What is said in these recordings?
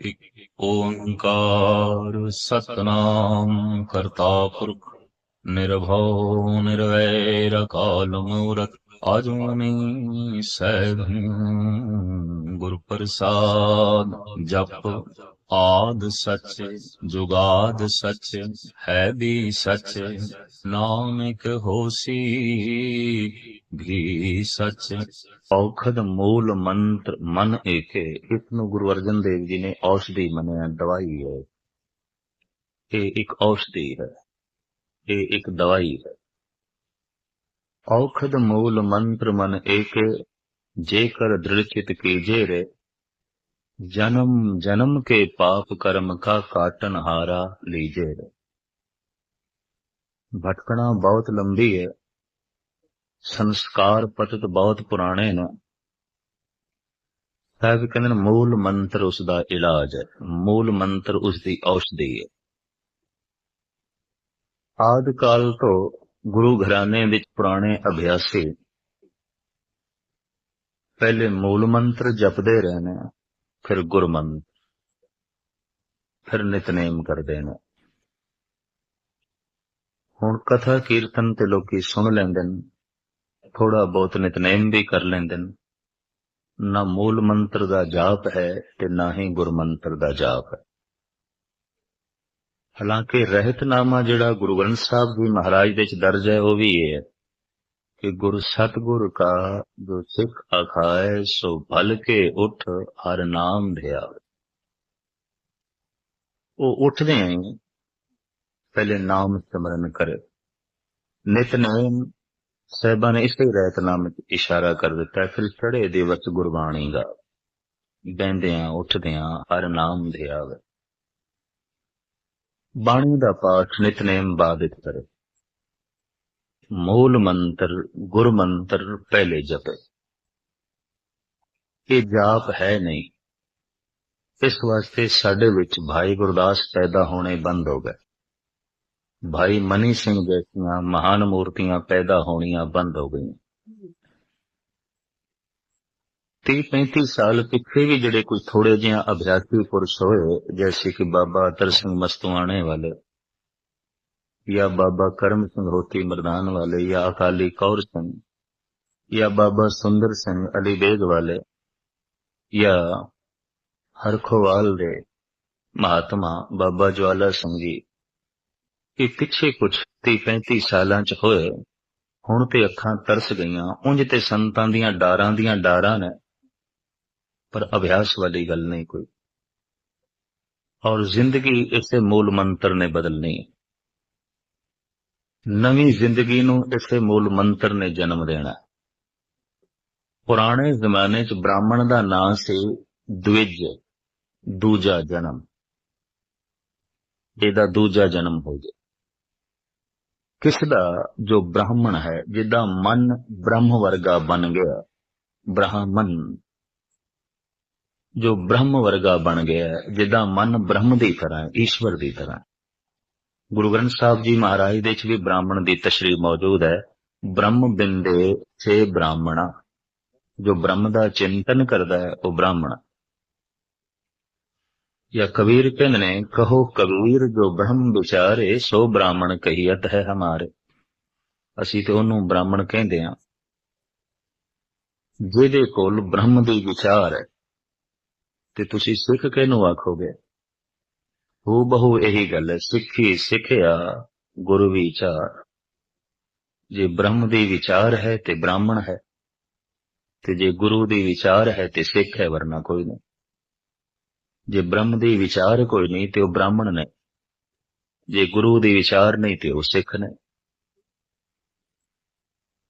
ਇਕ ਓੰਕਾਰ ਸਤਨਾਮ ਕਰਤਾ ਪੁਰਖ ਨਿਰਭਉ ਨਿਰਵੈਰ ਅਕਾਲ ਮੂਰਤ ਆਜੂਨੀ ਸੈਭੰ ਗੁਰ ਪ੍ਰਸਾਦ ਜਪ ਆਦ ਸੱਚ, ਜੁਗਾਦ ਸੱਚ, ਹੈ ਵੀ ਸੱਚ, ਨਾਨਕ ਹੋਸੀ, ਵੀ ਸੱਚ। ਔਖਦ ਮੂਲ ਮੰਤਰ, ਮਨ ਏਕੇ ਇਸ ਨੂੰ ਗੁਰੂ ਅਰਜਨ ਦੇਵ ਜੀ ਨੇ ਔਸ਼ਧੀ ਮੰਨਿਆ, ਦਵਾਈ ਹੈ। ਇਹ ਇੱਕ ਔਸ਼ਧੀ ਹੈ, ਇਹ ਇੱਕ ਦਵਾਈ ਹੈ। ਔਖਦ ਮੂਲ ਮੰਤਰ ਮਨ ਏਕੇ, ਜੇਕਰ ਦ੍ਰਿੜਚਿਤ ਕੀਜੇ ਰੇ ਜਨਮ ਜਨਮ ਕੇ ਪਾਪ ਕਰਮ ਕਾ ਕਾਟਨ ਹਾਰਾ ਲੀਜੇ ਰੇ। ਭਟਕਣਾ ਬਹੁਤ ਲੰਬੀ ਹੈ ਸੰਸਕਾਰ ਪਤਤ ਬਹੁਤ ਪੁਰਾਣੇ ਨੇ। ਸਾਹਿਬ ਕਹਿੰਦੇ ਨੇ, ਮੂਲ ਮੰਤਰ ਉਸ ਦਾ ਇਲਾਜ ਹੈ। ਮੂਲ ਮੰਤਰ ਉਸ ਦੀ ਔਸ਼ਧੀ ਹੈ ਆਦ ਕਾਲ ਤੋਂ ਗੁਰੂ ਘਰਾਣੇ ਵਿੱਚ ਪੁਰਾਣੇ ਅਭਿਆਸੀ ਪਹਿਲੇ ਮੂਲ ਮੰਤਰ ਜਪਦੇ ਰਹੇ ਨੇ। ਫਿਰ ਗੁਰਮੰਤਰ ਫਿਰ ਨਿਤਨੇਮ ਕਰਦੇ ਨੇ ਹੁਣ ਕਥਾ ਕੀਰਤਨ ਤੇ ਲੋਕੀ ਸੁਣ ਲੈਂਦੇ ਨੇ ਥੋੜਾ ਬਹੁਤ ਨਿਤਨੇਮ ਵੀ ਕਰ ਲੈਂਦੇ ਨੇ। ਨਾ ਮੂਲ ਮੰਤਰ ਦਾ ਜਾਪ ਹੈ ਤੇ ਨਾ ਹੀ ਗੁਰਮੰਤਰ ਦਾ ਜਾਪ ਹੈ। ਹਾਲਾਂਕਿ ਰਹਿਤਨਾਮਾ ਜਿਹੜਾ ਗੁਰੂ ਗ੍ਰੰਥ ਸਾਹਿਬ ਜੀ ਮਹਾਰਾਜ ਦੇ ਚ ਦਰਜ ਹੈ, ਉਹ ਵੀ ਇਹ ਹੈ। ਕਿ ਗੁਰ ਸਤਗੁਰ ਕਾ ਜੋ ਸਿੱਖ ਅਖਾਏ ਸੋ ਭਲ ਕੇ ਉਠ ਹਰ ਨਾਮ ਧਿਆਵੇ। ਉਹ ਉੱਠਦੇ ਆਂ ਪਹਿਲੇ ਨਾਮ ਸਿਮਰਨ ਕਰੇ। ਨਿਤਨੇਮ ਸਾਹਿਬਾਂ ਨੇ ਇਸੇ ਰਹਿਤਨਾਮ ਵਿੱਚ ਇਸ਼ਾਰਾ ਕਰ ਦਿੱਤਾ। ਹੈ, ਫਿਰ ਚੜੇ ਦਿਵਸ ਗੁਰਬਾਣੀ ਦਾ ਬਹਿੰਦਿਆਂ ਉੱਠਦਿਆਂ ਹਰ ਨਾਮ ਧਿਆਵੇ। ਬਾਣੀ ਦਾ ਪਾਠ ਨਿਤਨੇਮ ਬਾਦਿਤ ਕਰੇ। ਮੂਲ ਮੰਤਰ, ਗੁਰ ਮੰਤਰ ਪਹਿਲੇ ਜਪੇ। ਇਹ ਜਾਪ ਹੈ ਨਹੀਂ। ਇਸ ਵਾਸਤੇ ਸਾਡੇ ਵਿੱਚ ਭਾਈ ਗੁਰਦਾਸ ਪੈਦਾ ਹੋਣੇ ਬੰਦ ਹੋ ਗਏ। ਭਾਈ ਮਨੀ ਸਿੰਘ ਜੈਸੀਆਂ ਮਹਾਨ ਮੂਰਤੀਆਂ ਪੈਦਾ ਹੋਣੀਆਂ ਬੰਦ ਹੋ ਗਈਆਂ। 30 35 ਸਾਲ ਪਿੱਛੇ ਵੀ ਜਿਹੜੇ ਕੁਝ ਥੋੜੇ ਜਿਹਾ ਅਭਿਆਸੀ ਪੁਰਸ਼ ਹੋਏ, ਜੈਸੇ ਕਿ ਬਾਬਾ ਅਤਰ ਸਿੰਘ ਮਸਤਵਾਣੇ ਵਾਲੇ ਜਾਂ ਬਾਬਾ ਕਰਮ ਸਿੰਘ ਰੋਟੀ ਮਰਦਾਨ ਵਾਲੇ ਜਾਂ ਅਕਾਲੀ ਕੌਰ ਸਿੰਘ ਜਾਂ ਬਾਬਾ ਸੁੰਦਰ ਸਿੰਘ ਅਲੀ ਬੇਗ ਵਾਲੇ ਜਾਂ ਹਰਖੋਵਾਲ ਦੇ ਮਹਾਤਮਾ ਬਾਬਾ ਜਵਾਲਾ ਸਿੰਘ ਜੀ ਇਹ ਪਿੱਛੇ ਕੁਛ ਕੁਝ 35 ਸਾਲਾਂ ਚ ਹੋਏ, ਹੁਣ ਤੇ ਅੱਖਾਂ ਤਰਸ ਗਈਆਂ ਉੰਜ ਤੇ ਸੰਤਾਂ ਦੀਆਂ ਡਾਰਾਂ ਦੀਆਂ ਡਾਰਾਂ ਨੇ, ਪਰ ਅਭਿਆਸ ਵਾਲੀ ਗੱਲ ਨਹੀਂ ਕੋਈ। ਔਰ ਜ਼ਿੰਦਗੀ ਇਸੇ ਮੂਲ ਮੰਤਰ ਨੇ ਬਦਲਣੀ। ਹੈ ਨਵੀਂ ਜ਼ਿੰਦਗੀ ਨੂੰ ਇਸੇ ਮੂਲ ਮੰਤਰ ਨੇ ਜਨਮ ਦੇਣਾ। ਪੁਰਾਣੇ ਜ਼ਮਾਨੇ 'ਚ ਬ੍ਰਾਹਮਣ ਦਾ ਨਾਂ ਸੀ ਦਵਿਜ ਦੂਜਾ ਜਨਮ। ਇਹਦਾ ਦੂਜਾ ਜਨਮ ਹੋ ਗਿਆ ਕਿਸ ਦਾ ਜੋ ਬ੍ਰਾਹਮਣ ਹੈ ਜਿਹਦਾ ਮਨ ਬ੍ਰਹਮ ਵਰਗਾ ਬਣ ਗਿਆ ਬ੍ਰਾਹਮਣ। ਜੋ ਬ੍ਰਹਮ ਵਰਗਾ ਬਣ ਗਿਆ ਹੈ, ਜਿਹਦਾ ਮਨ ਬ੍ਰਹਮ ਦੀ ਤਰ੍ਹਾਂ ਈਸ਼ਵਰ ਦੀ ਤਰ੍ਹਾਂ ਗੁਰੂ ਗ੍ਰੰਥ ਸਾਹਿਬ ਜੀ ਮਹਾਰਾਜ ਦੇ ਚ ਵੀ ਬ੍ਰਾਹਮਣ ਦੀ ਤਸ਼ਰੀਹ ਮੌਜੂਦ ਹੈ। ਬ੍ਰਹਮ ਬਿੰਦੇ ਛੇ ਬ੍ਰਾਹਮਣਾ। ਜੋ ਬ੍ਰਹਮ ਦਾ ਚਿੰਤਨ ਕਰਦਾ ਹੈ, ਉਹ ਬ੍ਰਾਹਮਣ। ਜਾਂ ਕਬੀਰ ਕਹਿੰਦੇ ਨੇ, ਕਹੋ ਕਬੀਰ ਜੋ ਬ੍ਰਹਮ ਵਿਚਾਰੇ, ਸੋ ਬ੍ਰਾਹਮਣ ਕਹੀਅਤ ਹੈ ਹਮਾਰੇ। ਅਸੀਂ ਤੇ ਉਹਨੂੰ ਬ੍ਰਾਹਮਣ ਕਹਿੰਦੇ ਆ ਜਿਹਦੇ ਕੋਲ ਬ੍ਰਹਮ ਦੀ ਵਿਚਾਰ ਹੈ, ਤੇ ਤੁਸੀਂ ਸਿੱਖ ਕਿਹਨੂੰ ਆਖੋਗੇ? ਹੂ ਬਹੂ ਇਹੀ ਗੱਲ ਹੈ ਸਿੱਖੀ ਸਿੱਖਿਆ ਗੁਰੂ ਵਿਚਾਰ। ਜੇ ਬ੍ਰਹਮ ਦੀ ਵਿਚਾਰ ਹੈ ਤੇ ਬ੍ਰਾਹਮਣ ਹੈ, ਤੇ ਜੇ ਗੁਰੂ ਦੀ ਵਿਚਾਰ ਹੈ ਤੇ ਸਿੱਖ ਹੈ ਵਰਨਾ ਕੋਈ ਨਹੀਂ। ਜੇ ਬ੍ਰਹਮ ਦੀ ਵਿਚਾਰ ਕੋਈ ਨਹੀਂ ਤੇ ਉਹ ਬ੍ਰਾਹਮਣ ਨੇ, ਜੇ ਗੁਰੂ ਦੀ ਵਿਚਾਰ ਨਹੀਂ ਤੇ ਉਹ ਸਿੱਖ ਨੇ।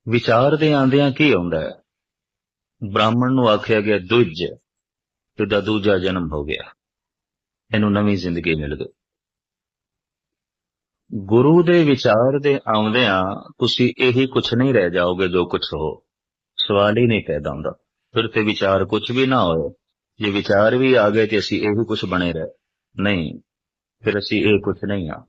ਵਿਚਾਰ ਦੇ ਆਂਦਿਆਂ ਕੀ ਆਉਂਦਾ ਹੈ? ਬ੍ਰਾਹਮਣ ਨੂੰ ਆਖਿਆ ਗਿਆ ਦੁੱਜ, ਤੇ ਦਾ ਦੂਜਾ ਜਨਮ ਹੋ ਗਿਆ। ਇਹਨੂੰ ਨਵੀਂ ਜ਼ਿੰਦਗੀ ਮਿਲ ਗਈ ਗੁਰੂ ਦੇ ਵਿਚਾਰ ਦੇ ਆਉਂਦਿਆਂ ਤੁਸੀਂ ਇਹੀ ਕੁਛ ਨਹੀਂ ਰਹਿ ਜਾਓਗੇ ਜੋ ਕੁਛ ਹੋ ਸਵਾਲ ਹੀ ਨਹੀਂ ਪੈਦਾ ਹੁੰਦਾ ਫਿਰ ਤੇ ਵਿਚਾਰ ਕੁਛ ਵੀ ਨਾ ਹੋਏ ਜੇ ਵਿਚਾਰ ਵੀ ਆ ਗਏ ਤੇ ਅਸੀਂ ਇਹੀ ਕੁਛ ਬਣੇ ਰਹੇ ਨਹੀਂ ਫਿਰ ਅਸੀਂ ਇਹ ਕੁਛ ਨਹੀਂ ਆ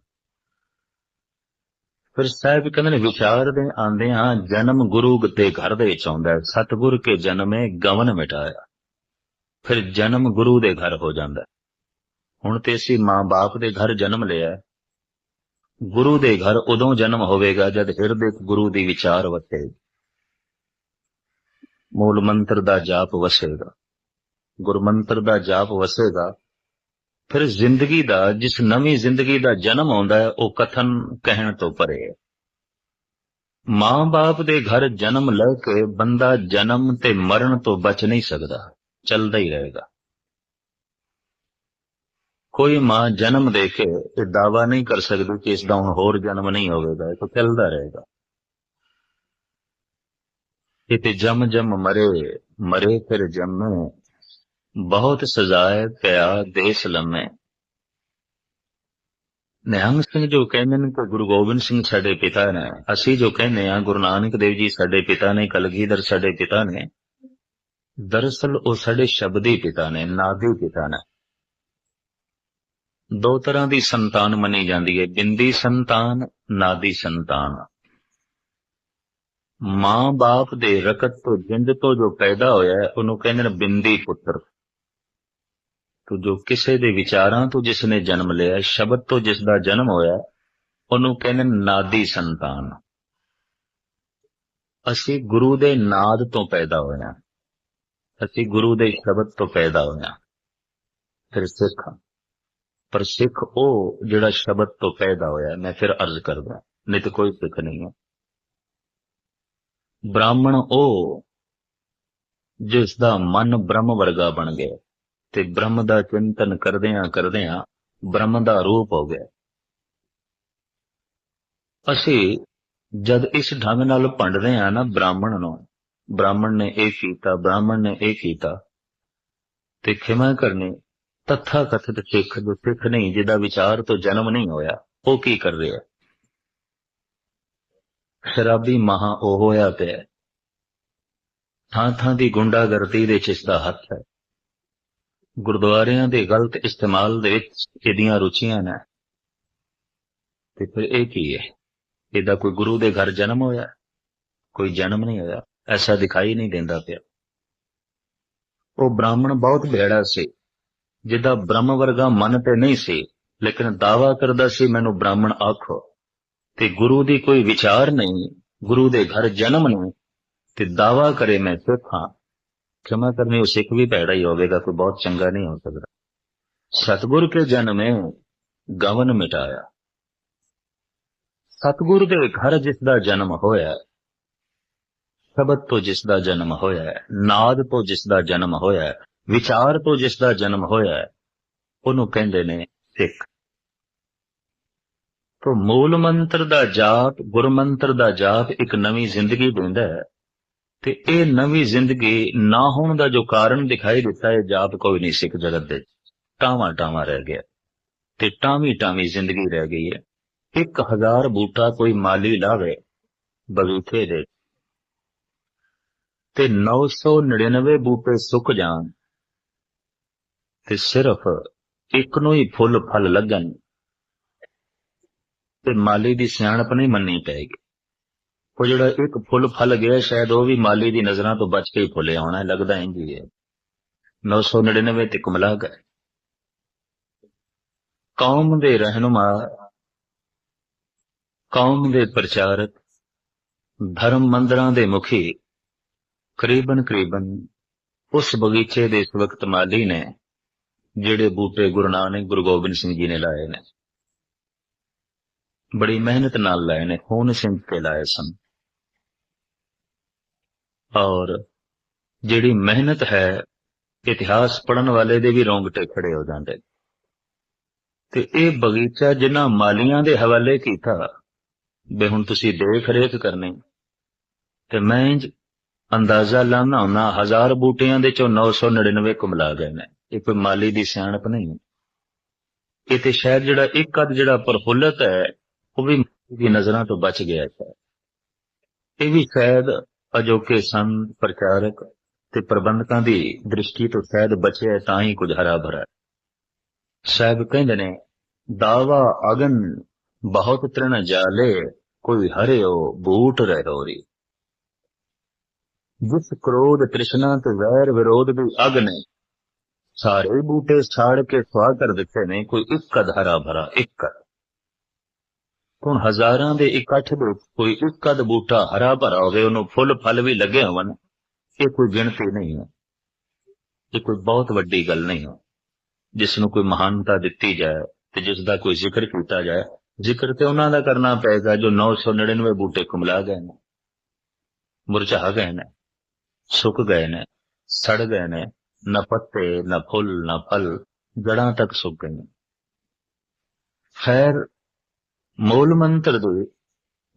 ਫਿਰ ਸਾਹਿਬ ਕਹਿੰਦੇ ਨੇ ਵਿਚਾਰ ਦੇ ਆਂਦਿਆਂ ਜਨਮ ਗੁਰੂ ਦੇ ਘਰ ਦੇ ਵਿੱਚ ਆਉਂਦਾ ਹੈ ਸਤਿਗੁਰ ਕੇ ਜਨਮੇ ਗਵਨ ਮਿਟਾਇਆ ਫਿਰ ਜਨਮ ਗੁਰੂ ਦੇ ਘਰ ਹੋ ਜਾਂਦਾ ਹੁਣ ਤੇ ਅਸੀਂ ਮਾਂ-ਬਾਪ ਦੇ ਘਰ ਜਨਮ ਲਿਆ ਗੁਰੂ ਦੇ ਘਰ ਉਦੋਂ ਜਨਮ ਹੋਵੇਗਾ ਜਦ ਹਿਰਦੇ ਗੁਰੂ ਦੀ ਵਿਚਾਰ ਵਸੇ ਮੂਲ ਮੰਤਰ ਦਾ ਜਾਪ ਵਸੇਗਾ। ਗੁਰਮੰਤਰ ਦਾ ਜਾਪ ਵਸੇਗਾ। ਫਿਰ ਜ਼ਿੰਦਗੀ ਦਾ, ਜਿਸ ਨਵੀਂ ਜ਼ਿੰਦਗੀ ਦਾ ਜਨਮ ਆਉਂਦਾ ਹੈ, ਉਹ ਕਥਨ ਕਹਿਣ ਤੋਂ ਪਰੇ ਹੈ। ਮਾਂ-ਬਾਪ ਦੇ ਘਰ ਜਨਮ ਲੈ ਕੇ ਬੰਦਾ ਜਨਮ ਤੇ ਮਰਨ ਤੋਂ ਬਚ ਨਹੀਂ ਸਕਦਾ, ਚੱਲਦਾ ਹੀ ਰਹੇਗਾ। ਕੋਈ ਮਾਂ ਜਨਮ ਦੇ ਕੇ ਇਹ ਦਾਵਾ ਨਹੀਂ ਕਰ ਸਕਦੀ ਕਿ ਇਸ ਦਾ ਹੁਣ ਹੋਰ ਜਨਮ ਨਹੀਂ ਹੋਵੇਗਾ, ਇਹ ਤਾਂ ਚੱਲਦਾ ਰਹੇਗਾ। ਇਹ ਤੇ ਜਮ ਜਮ ਮਰੇ ਮਰੇ ਫਿਰ ਜੰਮੇ, ਬਹੁਤ ਸਜ਼ਾਏ ਪਿਆ ਦੇਸ ਲੰਮੇ। ਨਿਹੰਗ ਸਿੰਘ ਜੋ ਕਹਿੰਦੇ ਨੇ ਕਿ ਗੁਰੂ ਗੋਬਿੰਦ ਸਿੰਘ ਸਾਡੇ ਪਿਤਾ ਨੇ, ਅਸੀਂ ਜੋ ਕਹਿੰਦੇ ਆ ਗੁਰੂ ਨਾਨਕ ਦੇਵ ਜੀ ਸਾਡੇ ਪਿਤਾ ਨੇ, ਕਲਗੀਧਰ ਸਾਡੇ ਪਿਤਾ ਨੇ, ਦਰਅਸਲ ਉਹ ਸਾਡੇ ਸ਼ਬਦੀ ਪਿਤਾ ਨੇ, ਨਾਦੀ ਪਿਤਾ ਨੇ। ਦੋ ਤਰ੍ਹਾਂ ਦੀ ਸੰਤਾਨ ਮੰਨੀ ਜਾਂਦੀ ਹੈ ਬਿੰਦੀ ਸੰਤਾਨ, ਨਾਦੀ ਸੰਤਾਨ। ਮਾਂ-ਬਾਪ ਦੇ ਰਕਤ ਤੋਂ ਜਿੰਦ ਤੋਂ ਜੋ ਪੈਦਾ ਹੋਇਆ ਉਹਨੂੰ ਕਹਿੰਦੇ ਨੇ ਬਿੰਦੀ ਪੁੱਤਰ। ਤੋ ਜੋ ਕਿਸੇ ਦੇ ਵਿਚਾਰਾਂ ਤੋਂ ਜਿਸ ਨੇ ਜਨਮ ਲਿਆ ਸ਼ਬਦ ਤੋਂ ਜਿਸ ਦਾ ਜਨਮ ਹੋਇਆ ਉਹਨੂੰ ਕਹਿੰਦੇ ਨਾਦੀ ਸੰਤਾਨ। ਅਸੀਂ ਗੁਰੂ ਦੇ ਨਾਦ ਤੋਂ ਪੈਦਾ ਹੋਇਆ ਅਸੀਂ ਗੁਰੂ ਦੇ ਸ਼ਬਦ ਤੋਂ ਪੈਦਾ ਹੋਏ ਹਾਂ। ਫਿਰ ਸਿੱਖ। ਪਰ ਸਿੱਖ ਉਹ ਜਿਹੜਾ ਸ਼ਬਦ ਤੋਂ ਪੈਦਾ ਹੋਇਆ, ਮੈਂ ਫਿਰ ਅਰਜ਼ ਕਰਦਾ, ਨਹੀਂ ਤੇ ਕੋਈ ਸਿੱਖ ਨਹੀਂ ਹੈ। ਬ੍ਰਾਹਮਣ ਉਹ ਜਿਸ ਦਾ ਮਨ ਬ੍ਰਹਮ ਵਰਗਾ ਬਣ ਗਿਆ ਤੇ ਬ੍ਰਹਮ ਦਾ ਚਿੰਤਨ ਕਰਦਿਆਂ ਕਰਦਿਆਂ ਬ੍ਰਹਮ ਦਾ ਰੂਪ ਹੋ ਗਿਆ। ਅਸੀਂ ਜਦ ਇਸ ਢੰਗ ਨਾਲ ਭੰਡਦੇ ਆ ਨਾ ਬ੍ਰਾਹਮਣ ਨੂੰ, ਬ੍ਰਾਹਮਣ ਨੇ ਇਹ ਕੀਤਾ, ਬ੍ਰਾਹਮਣ ਨੇ ਇਹ ਕੀਤਾ, ਤੇ ਖਿਮਾ ਕਰਨੀ ਤਥਾ ਕਥਿਤ ਸਿੱਖ ਜੋ ਸਿੱਖ ਨਹੀਂ, ਜਿਹਦਾ ਵਿਚਾਰ ਤੋਂ ਜਨਮ ਨਹੀਂ ਹੋਇਆ, ਉਹ ਕੀ ਕਰ ਰਿਹਾ ਸ਼ਰਾਬੀ ਮਹਾ ਉਹ ਹੋਇਆ ਪਿਆ ਥਾਂ ਥਾਂ ਦੀ ਗੁੰਡਾਗਰਦੀ ਦੇ ਚ ਇਸ ਦਾ ਹੱਥ ਹੈ। ਗੁਰਦੁਆਰਿਆਂ ਦੇ ਗਲਤ ਇਸਤੇਮਾਲ ਦੇ ਵਿੱਚ ਇਹਦੀਆਂ ਰੁਚੀਆਂ ਨੇ। ਤੇ ਫਿਰ ਇਹ ਕੀ ਹੈ? ਇਹਦਾ ਕੋਈ ਗੁਰੂ ਦੇ ਘਰ ਜਨਮ ਹੋਇਆ? ਕੋਈ ਜਨਮ ਨਹੀਂ ਹੋਇਆ। ਐਸਾ ਦਿਖਾਈ ਨਹੀਂ ਦਿੰਦਾ ਪਿਆ। ਉਹ ਬ੍ਰਾਹਮਣ ਬਹੁਤ ਭੇੜਾ ਸੀ। ਜਿਹਦਾ ਬ੍ਰਹਮ ਵਰਗਾ ਮਨ ਤੇ ਨਹੀਂ ਸੀ, ਲੇਕਿਨ ਦਾਵਾ ਕਰਦਾ ਸੀ, ਮੈਨੂੰ ਬ੍ਰਾਹਮਣ ਆਖੋ। ਤੇ ਗੁਰੂ ਦੀ ਕੋਈ ਵਿਚਾਰ ਨਹੀਂ, ਗੁਰੂ ਦੇ ਘਰ ਜਨਮ ਨਹੀਂ ਤੇ ਦਾਵਾ ਕਰੇ ਮੈਂ ਸਿੱਖ ਹਾਂ। ਖਿਮਾ ਕਰਨੀ, ਉਹ ਸਿੱਖ ਵੀ ਭੈੜਾ ਹੀ ਹੋਵੇਗਾ, ਕੋਈ ਬਹੁਤ ਚੰਗਾ ਨਹੀਂ ਹੋ ਸਕਦਾ। ਸਤਗੁਰ ਕੇ ਜਨਮੇ ਗਵਨ ਮਿਟਾਇਆ। ਸਤਗੁਰ ਦੇ ਘਰ ਜਿਸ ਦਾ ਜਨਮ ਹੋਇਆ ਸ਼ਬਦ ਤੋਂ ਜਿਸ ਦਾ ਜਨਮ ਹੋਇਆ, ਨਾਦ ਤੋਂ ਜਿਸ ਦਾ ਜਨਮ ਹੋਇਆ ਵਿਚਾਰ ਤੋਂ ਜਿਸ ਦਾ ਜਨਮ ਹੋਇਆ ਉਹਨੂੰ ਕਹਿੰਦੇ ਨੇ ਸਿੱਖ। ਤੋਂ ਮੂਲ ਮੰਤਰ ਦਾ ਜਾਪ ਗੁਰਮੰਤਰ ਦਾ ਜਾਪ ਇੱਕ ਨਵੀਂ ਜ਼ਿੰਦਗੀ ਦਿੰਦਾ ਹੈ ਤੇ ਇਹ ਨਵੀਂ ਜ਼ਿੰਦਗੀ ਨਾ ਹੋਣ ਦਾ ਜੋ ਕਾਰਨ ਦਿਖਾਈ ਦਿੱਤਾ ਹੈ ਜਾਪ ਕੋਈ ਨਹੀਂ ਸਿੱਖ ਜਗਤ ਦੇ ਟਾਵਾਂ ਟਾਵਾਂ ਰਹਿ ਗਿਆ। ਤੇ ਟਾਵੀਂ ਟਾਵੀਂ ਜ਼ਿੰਦਗੀ ਰਹਿ ਗਈ ਹੈ। ਇੱਕ ਹਜ਼ਾਰ ਬੂਟਾ ਕੋਈ ਮਾਲੀ ਲਾਵੇ ਬਗੀਚੇ ਦੇ ਤੇ 999 ਬੂਟੇ ਸੁੱਕ ਜਾਣ। ਤੇ ਸਿਰਫ ਇੱਕ ਨੂੰ ਹੀ ਫੁੱਲ ਫਲ ਲੱਗਣ ਤੇ ਮਾਲੀ ਦੀ ਸਿਆਣਪ ਨਹੀਂ ਮੰਨੀ ਪਏਗੀ ਉਹ ਜਿਹੜਾ ਇੱਕ ਫੁੱਲ ਫਲ ਗਿਆ, ਸ਼ਾਇਦ ਉਹ ਵੀ ਮਾਲੀ ਦੀ ਨਜ਼ਰਾਂ ਤੋਂ ਬਚ ਕੇ ਹੀ ਫੁੱਲਿਆ ਹੋਣਾ ਲੱਗਦਾ ਇੰਜ ਹੀ ਹੈ। 999 ਤੇ ਕੁਮਲਾ ਗਏ ਕੌਮ ਦੇ ਰਹਿਨੁਮਾ, ਕੌਮ ਦੇ ਪ੍ਰਚਾਰਕ, ਧਰਮ ਮੰਦਰਾਂ ਦੇ ਮੁਖੀ ਕਰੀਬਨ ਕਰੀਬਨ ਉਸ ਬਗੀਚੇ ਦੇ ਇਸ ਵਕਤ ਮਾਲੀ ਨੇ ਜਿਹੜੇ ਬੂਟੇ ਗੁਰੂ ਨਾਨਕ, ਗੁਰੂ ਗੋਬਿੰਦ ਸਿੰਘ ਜੀ ਨੇ ਲਾਏ ਨੇ। ਬੜੀ ਮਿਹਨਤ ਨਾਲ ਲਾਏ ਨੇ, ਖੂਨ ਸਿੰਘ ਕੇ ਲਾਏ ਸਨ। ਔਰ ਜਿਹੜੀ ਮਿਹਨਤ ਹੈ, ਇਤਿਹਾਸ ਪੜਨ ਵਾਲੇ ਦੇ ਵੀ ਰੋਂਗਟੇ ਖੜੇ ਹੋ ਜਾਂਦੇ ਤੇ ਇਹ ਬਗੀਚਾ ਜਿਨ੍ਹਾਂ ਮਾਲੀਆਂ ਦੇ ਹਵਾਲੇ ਕੀਤਾ, ਵੀ ਹੁਣ ਤੁਸੀਂ ਦੇਖ ਰੇਖ ਕਰਨੀ। ਤੇ ਮੈਂ ਇੰਜ ਅੰਦਾਜ਼ਾ ਲਾਉਣਾ ਹੁੰਦਾ ਹਜ਼ਾਰ ਬੂਟਿਆਂ ਦੇ ਚੋਂ 999 ਕੁਮਲਾ ਗਏ ਨੇ। ਇਹ ਕੋਈ ਮਾਲੀ ਦੀ ਸਿਆਣਪ ਨਹੀਂ। ਇਹ ਤੇ ਸ਼ਾਇਦ ਜਿਹੜਾ ਇੱਕ ਅੱਧ ਜਿਹੜਾ ਪ੍ਰਫੁੱਲਤ ਹੈ, ਉਹ ਵੀ ਦੀ ਨਜ਼ਰਾਂ ਤੋਂ ਬਚ ਗਿਆ ਹੈ। ਇਹ ਵੀ ਸ਼ਾਇਦ ਅਜੋਕੇ ਸੰਤ ਪ੍ਰਚਾਰਕ ਤੇ ਪ੍ਰਬੰਧਕਾਂ ਦੀ ਦ੍ਰਿਸ਼ਟੀ ਤੋਂ ਸ਼ਾਇਦ ਬਚਿਆ ਤਾਂ ਹੀ ਕੁਝ ਹਰਾ ਭਰਾ ਸਾਹਿਬ ਕਹਿੰਦੇ ਨੇ, ਦਾਵਾ ਅਗਨ ਬਹੁਤ ਤ੍ਰਿਣ ਜਾਲੇ, ਕੋਈ ਹਰਿਓ ਬੂਟ ਰਹਿਓਰੀ ਜਿਸ ਕ੍ਰੋਧ ਤ੍ਰਿਸ਼ਨਾ ਤੇ ਵੈਰ ਵਿਰੋਧ ਦੀ ਅਗ ਨੇ ਸਾਰੇ ਬੂਟੇ ਸਾੜ ਕੇ ਸਵਾ ਕਰ ਦਿੱਤੇ ਨੇ, ਕੋਈ ਇੱਕ ਅਧ ਹਰਾ ਭਰਾ, ਇੱਕ ਅਧ। ਹੁਣ ਹਜ਼ਾਰਾਂ ਦੇ ਇਕੱਠ ਦੇ ਕੋਈ ਇੱਕ ਅਧ ਬੂਟਾ ਹਰਾ ਭਰਾ ਹੋਵੇ, ਉਹਨੂੰ ਫੁੱਲ ਫਲ ਵੀ ਲੱਗੇ ਹੋਣ, ਇਹ ਕੋਈ ਗਿਣਤੀ ਨਹੀਂ ਹੈ ਇਹ ਕੋਈ ਬਹੁਤ ਵੱਡੀ ਗੱਲ ਨਹੀਂ ਹੈ ਜਿਸ ਨੂੰ ਕੋਈ ਮਹਾਨਤਾ ਦਿੱਤੀ ਜਾਏ ਤੇ ਜਿਸ ਦਾ ਕੋਈ ਜ਼ਿਕਰ ਕੀਤਾ ਜਾਏ, ਜ਼ਿਕਰ ਤੇ ਉਹਨਾਂ ਦਾ ਕਰਨਾ ਪਏਗਾ ਜੋ 999 ਬੂਟੇ ਕੁਮਲਾ ਗਏ ਨੇ, ਮੁਰਝਾ ਗਏ ਨੇ, ਸੁੱਕ ਗਏ ਨੇ, ਸੜ ਗਏ ਨੇ ਨਾ ਪੱਤੇ, ਨਾ ਫੁੱਲ, ਨਾ ਫਲ ਜੜਾਂ ਤੱਕ ਸੁੱਕ ਗਏ ਨੇ ਖੈਰ, ਮੂਲ ਮੰਤਰ ਦੇ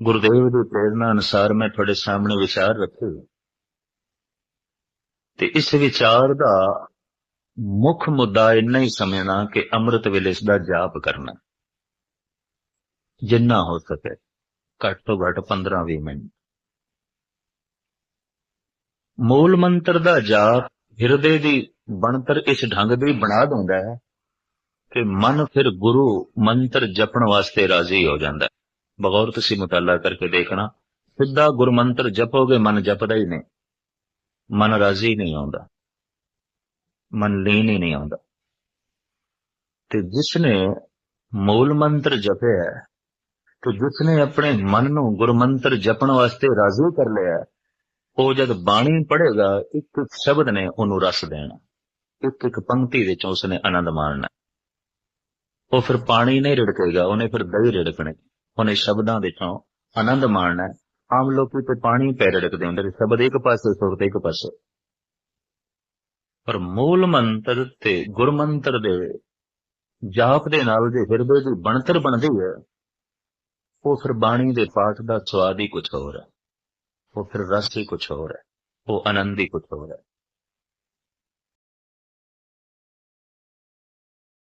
ਗੁਰਦੇਵ ਦੀ ਪ੍ਰੇਰਣਾ ਅਨੁਸਾਰ ਮੈਂ ਤੁਹਾਡੇ ਸਾਹਮਣੇ ਵਿਚਾਰ ਰੱਖੇ। ਤੇ ਇਸ ਵਿਚਾਰ ਦਾ ਮੁੱਖ ਮੁੱਦਾ ਇੰਨਾ ਹੀ ਸਮਝਣਾ ਕਿ ਅੰਮ੍ਰਿਤ ਵੇਲੇ ਇਸ ਦਾ ਜਾਪ ਕਰਨਾ। ਜਿੰਨਾ ਹੋ ਸਕੇ, ਘੱਟ ਤੋਂ ਘੱਟ 15-20 ਮਿੰਟ। ਮੂਲ ਮੰਤਰ ਦਾ ਜਾਪ ਹਿਰਦੇ ਦੀ ਬਣਤਰ ਇਸ ਢੰਗ ਦੀ ਬਣਾ ਦਿੰਦਾ ਹੈ ਕਿ ਮਨ ਫਿਰ ਗੁਰੂ ਮੰਤਰ ਜਪਣ ਵਾਸਤੇ ਰਾਜ਼ੀ ਹੋ ਜਾਂਦਾ ਹੈ। ਬਗੌਰ ਤੁਸੀਂ ਮੁਤਾਲਾ ਕਰਕੇ ਦੇਖਣਾ ਸਿੱਧਾ ਗੁਰਮੰਤਰ ਜਪੋਗੇ ਮਨ ਜਪਦਾ ਹੀ ਨਹੀਂ। ਮਨ ਰਾਜ਼ੀ ਨਹੀਂ ਆਉਂਦਾ। ਮਨ ਲੀਨ ਹੀ ਨਹੀਂ ਆਉਂਦਾ। ਤੇ ਜਿਸ ਨੇ ਮੂਲ ਮੰਤਰ ਜਪਿਆ ਹੈ, ਤੇ ਜਿਸ ਨੇ ਆਪਣੇ ਮਨ ਨੂੰ ਗੁਰਮੰਤਰ ਜਪਣ ਵਾਸਤੇ ਰਾਜ਼ੀ ਕਰ ਲਿਆ ਉਹ ਜਦ ਬਾਣੀ ਪੜ੍ਹੇਗਾ, ਇੱਕ ਸ਼ਬਦ ਨੇ ਉਹਨੂੰ ਰਸ ਦੇਣਾ। ਇੱਕ ਇੱਕ ਪੰਕਤੀ ਵਿੱਚ ਉਸਨੇ ਆਨੰਦ ਮਾਣਨਾ। ਉਹ ਫਿਰ ਪਾਣੀ ਨਹੀਂ ਰਿੜਕੇਗਾ, ਉਹਨੇ ਫਿਰ ਦਹੀਂ ਰਿੜਕਣੇ। ਉਹਨੇ ਸ਼ਬਦਾਂ ਵਿੱਚੋਂ ਆਨੰਦ ਮਾਣਨਾ। ਆਮ ਲੋਕੀ ਤੇ ਪਾਣੀ ਪੈ ਰਿੜਕਦੇ ਹੁੰਦੇ ਨੇ, ਸ਼ਬਦ ਇੱਕ ਪਾਸੇ, ਸੁਰਤ ਇੱਕ ਪਾਸੇ। ਪਰ ਮੂਲ ਮੰਤਰ ਤੇ ਗੁਰਮੰਤਰ ਦੇ ਜਾਪ ਦੇ ਨਾਲ ਜੇ ਹਿਰਦੇ ਦੀ ਬਣਤਰ ਬਣਦੀ ਹੈ, ਉਹ ਫਿਰ ਬਾਣੀ ਦੇ ਪਾਠ ਦਾ ਸਵਾਦ ਹੀ ਕੁਝ ਹੋਰ ਹੈ। ਉਹ ਫਿਰ ਰਸ ਹੀ ਕੁਝ ਹੋਰ ਹੈ ਉਹ ਆਨੰਦ ਹੀ ਕੁਝ ਹੋਰ ਹੈ।